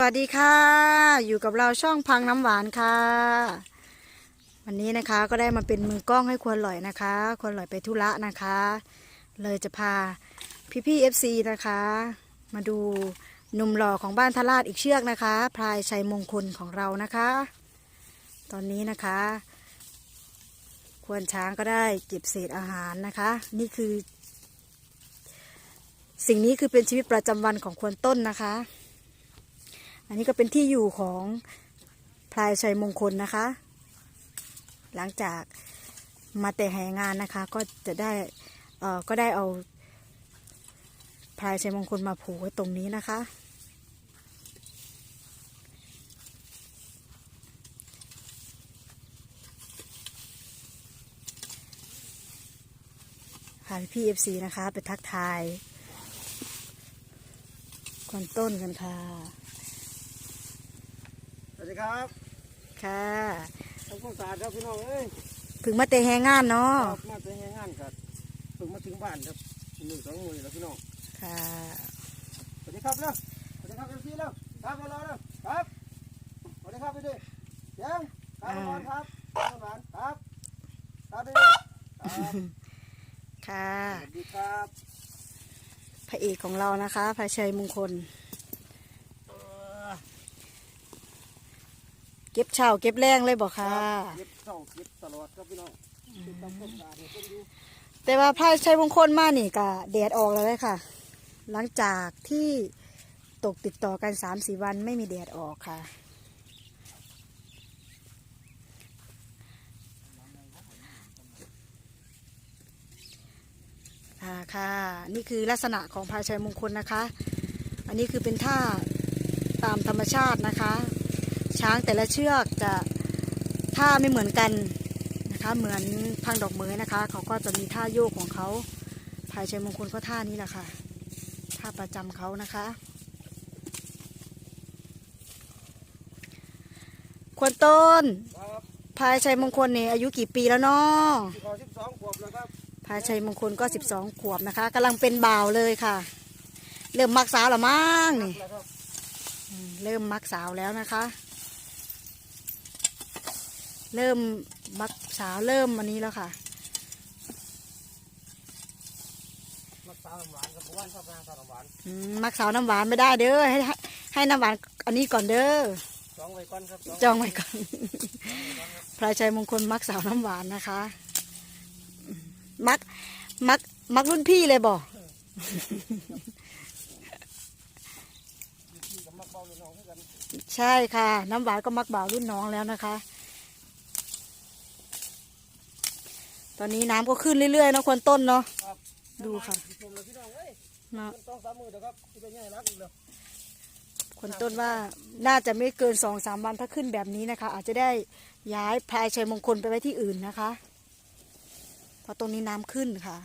สวัสดีค่ะ อยู่กับเราช่องพังน้ำหวานค่ะ วันนี้นะคะก็ได้มาเป็นมือกล้องให้ควรหลอยนะคะควรหลอยไปธุระนะคะ เลยจะพาพี่พี่เอฟซีนะคะ มาดูหนุ่มหล่อของบ้านทราชอีกเชือกนะคะ พลายชัยมงคลของเรานะคะ ตอนนี้นะคะ ควรช้างก็ได้เก็บเศษอาหารนะคะ นี่คือ สิ่งนี้คือเป็นชีวิตประจำวันของควรต้นนะคะ อันนี้ก็เป็นที่อยู่ของพลายชัยมงคลนะคะ หลังจากมาแต่แห่งานนะคะ ก็จะได้เอ่อก็ได้เอาพลายชัยมงคลมาผูกไว้ตรงนี้นะคะพาพี่เอฟซีนะคะ ไปทักทายคนต้นกันค่ะ สวัสดีครับค่ะทำความสะอาดครับพี่น้องเอ้ยถึงมาเตะแหงงานเนาะครับมาเป็นงานกันเพิ่งมาถึงบ้านครับหนึ่งสองมือแล้วพี่น้องค่ะสวัสดีครับเร็วสวัสดีครับเอ็มซีเร็วครับมารอเร็วครับสวัสดีครับพี่ดิเสียังครับมารอครับครับหวานครับครับพี่ดิครับค่ะสวัสดีครับพระเอกของเรานะคะพระชัยมงคล เอ่อ เก็บเช่าเก็บแรงเลยบอกค่ะ เก็บเศร้าเก็บตลอดครับพี่น้องติดตามความสะอาดให้คนอยู่แต่ว่าพระชัยมงคลมานี่กะแดดออกแล้วเลยค่ะ หลังจากที่ตกติดต่อกันสามสี่วันไม่มีแดดออกค่ะ อ่าค่ะ นี่คือลักษณะของพระชัยมงคลนะคะ อันนี้คือเป็นท่าตามธรรมชาตินะคะ ช้างแต่ละเชือกจะท่าไม่เหมือนกันนะคะเหมือนพังดอกเหมยนะคะ เขาก็จะมีท่าโยกของเขาพายชัยมงคลก็ท่านี้แหละค่ะท่าประจำเขานะคะ ควรต้นครับพายชัยมงคลเนี่ยอายุกี่ปีแล้วเนาะที่ขอสิบสองขวบแล้วครับพายชัยมงคลก็ 12 ขวบนะคะกำลังเป็นบ่าวเลยค่ะ เริ่มมักสาวแล้วมั้งนี่แล้วครับอืมเริ่มมักสาวแล้วนะคะ เริ่มมักสาวเริ่มอันนี้แล้วค่ะมักสาวน้ำหวานครับหวานชอบงานสาวน้ำหวานอืมมักสาวน้ำหวานไม่ได้เด้อให้ให้ให้น้ำหวานอันนี้ก่อนเด้อจองไว้ก่อนครับจองไว้ก่อนพระชัยมงคลมักสาวน้ำหวานนะคะอืมมักมักมักรุ่นพี่เลยบ่ที่กับมักเบาเลยน้องเท่ากันใช่ค่ะ น้ำหวานก็มักบ่าวรุ่นน้องแล้วนะคะ ตอนนี้น้ำก็ขึ้นเรื่อยๆเนาะควรต้นเนาะครับดูค่ะชมเลยพี่น้องเอ้ยเนาะมันต้องสามมือเดี๋ยวครับที่เป็นไงรักอีกแล้วควรต้นว่าน่าจะไม่เกินสองสามวันถ้าขึ้นแบบนี้นะคะ อาจจะได้ย้ายพลายชัยมงคลไปไว้ที่อื่นนะคะเพราะตรงนี้น้ำขึ้นค่ะ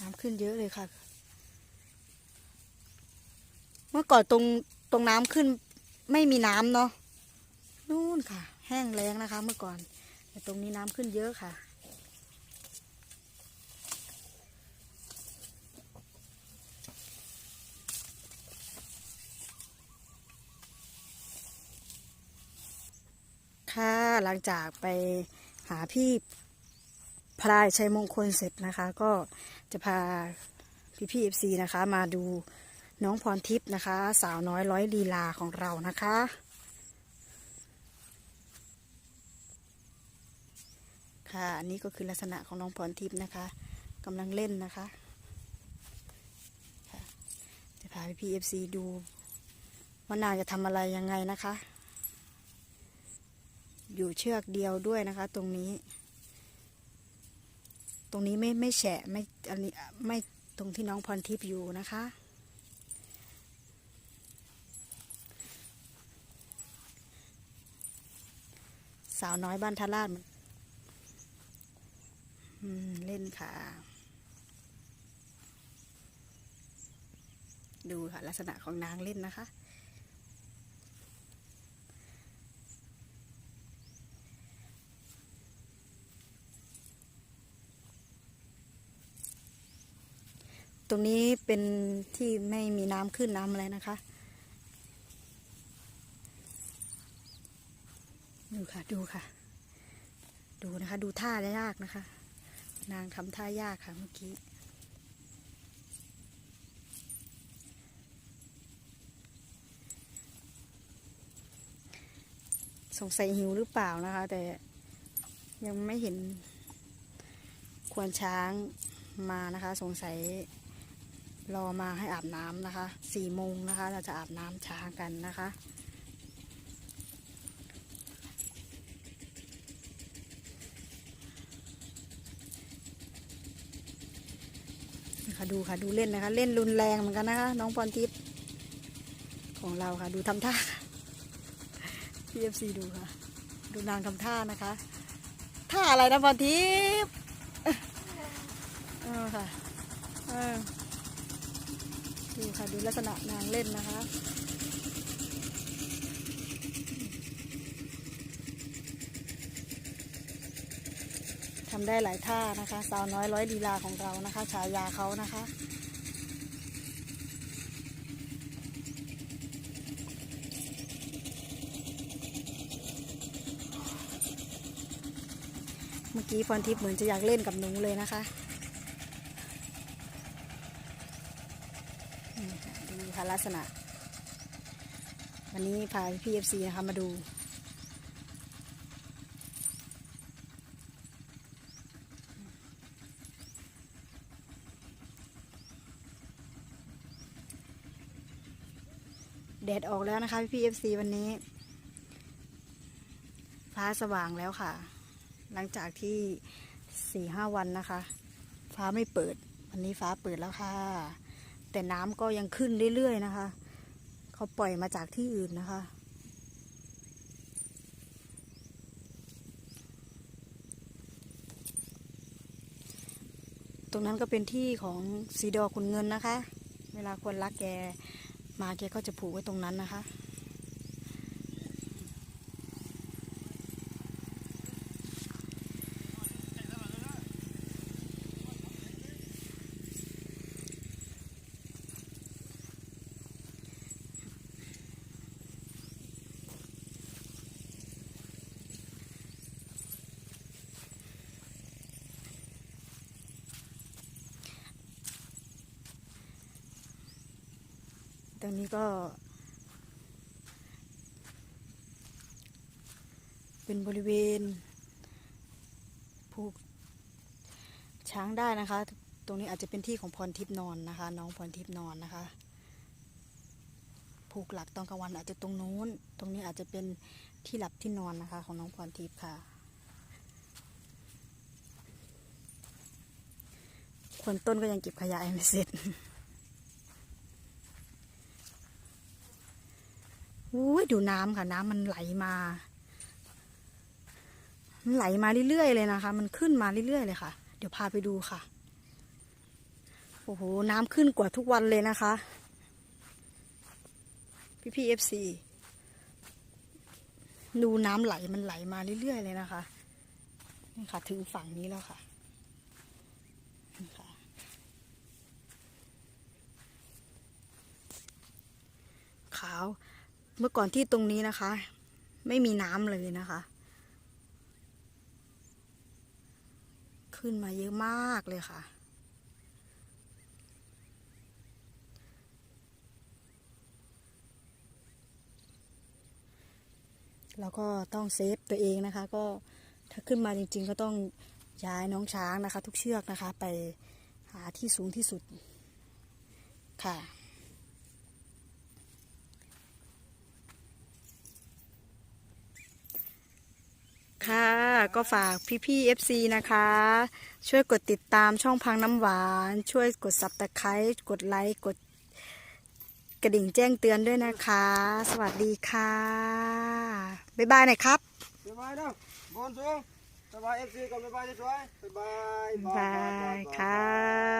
น้ำขึ้นเยอะเลยค่ะ เมื่อก่อนตรง ตรงน้ำขึ้นไม่มีน้ำเนาะนู่นค่ะ แห้งแล้งนะคะ เมื่อก่อนแต่ตรงนี้น้ำขึ้นเยอะค่ะ ค่ะหลังจากไปหาพี่พลายชัยมงคลเสร็จนะคะ ก็จะพาพี่พี่เอฟซีนะคะ มาดู น้องพรทิพย์นะคะ สาวน้อยร้อยลีลาของเรานะคะ ค่ะอันนี้ก็คือลักษณะของน้องพรทิพย์นะคะกำลังเล่นนะคะจะพาพี่พี่เอฟซีดูว่านางจะทำอะไรยังไงนะคะ อยู่เชือกเดียวด้วยนะคะ ตรงนี้ ตรงนี้ไม่ไม่แฉะไม่อันนี้ไม่ตรงที่น้องพรทิพย์อยู่นะคะาวน้อยบ้านทาราชเล่นค่ะ ดูค่ะ ลักษณะของนางเล่นนะคะ ตรงนี้เป็นที่ไม่มีน้ำขึ้นน้ำอะไรนะคะ ค่ะดูค่ะ ดูนะคะ ดูท่ายากนะคะ นางทำท่ายากค่ะเมื่อกี้สงสัยหิวหรือเปล่านะคะ แต่ยังไม่เห็น ควรช้างมานะคะ สงสัยรอมาให้อาบน้ำนะคะสี่โมงนะคะ เราจะอาบน้ำช้างกันนะคะ คะดูค่ะดูเล่นนะคะ เล่นรุนแรงเหมือนกันนะคะ น้องพรทิพย์ของเราค่ะ ดูทำท่า PFC ดูค่ะ ดูนางทำท่านะคะท่าอะไรนะพรทิพย์เออค่ะเออดูค่ะดูลักษณะนางเล่นนะคะ ทำได้หลายท่านะคะ สาวน้อยร้อยลีลาของเรานะคะ ฉายาเขานะคะ เมื่อกี้พรทิพย์เหมือนจะอยากเล่นกับหนูเลยนะคะนี่ค่ะดูค่ะลักษณะ วันนี้พาพี่เอฟซีนะคะมาดู แดดออกแล้วนะคะ พี่เอฟซีวันนี้ ฟ้าสว่างแล้วค่ะ หลังจากที่สี่ห้าวันนะคะ ฟ้าไม่เปิด วันนี้ฟ้าเปิดแล้วค่ะ แต่น้ำก็ยังขึ้นเรื่อยๆนะคะ เขาปล่อยมาจากที่อื่นนะคะตรงนั้นก็เป็นที่ของสีดอคุณเงินนะคะ เวลาคนรักแก มาแกก็จะผูกไว้ตรงนั้นนะคะ ตรงนี้ก็ เป็นบริเวณผูกช้างได้นะคะ ตรงนี้อาจจะเป็นที่ของพรทิพย์นอนนะคะ น้องพรทิพย์นอนนะคะ ผูกหลับตอนกลางวันอาจจะตรงนู้น ตรงนี้อาจจะเป็นที่หลับที่นอนนะคะ ของน้องพรทิพย์ค่ะ คนต้นก็ยังเก็บขยะไม่เสร็จ อุ้ ยดูน้ำค่ะ น้ำมันไหลมา มันไหลมาเรื่อยๆเลยนะคะ มันขึ้นมาเรื่อยๆเลยค่ะ เดี๋ยวพาไปดูค่ะ โอ้โห น้ำขึ้นกว่าทุกวันเลยนะคะ พี่พี่เอฟซีดูน้ำไหลมันไหลมาเรื่อยๆเลยนะคะ นี่ค่ะ ถึงฝั่งนี้แล้วค่ะนี่ค่ะขาว เมื่อก่อนที่ตรงนี้นะคะ ไม่มีน้ำเลยนะคะ ขึ้นมาเยอะมากเลยค่ะ เราก็ต้องเซฟตัวเองนะคะ ก็ถ้าขึ้นมาจริง ๆ ก็ต้องย้ายน้องช้างนะคะ ทุกเชือกนะคะ ไปหาที่สูงที่สุดค่ะ ค่ะ ก็ฝากพี่ๆ FC นะคะ ช่วยกดติดตามช่องพังน้ำหวาน ช่วยกดซับตะไคร้กดไลค์กดกระดิ่งแจ้งเตือนด้วยนะคะ สวัสดีค่ะ บ๊ายบายหน่อยครับสบายเนาะบอลสูงสบายเอฟซีกับสบายสวยสบาย บ๊ายบายครับ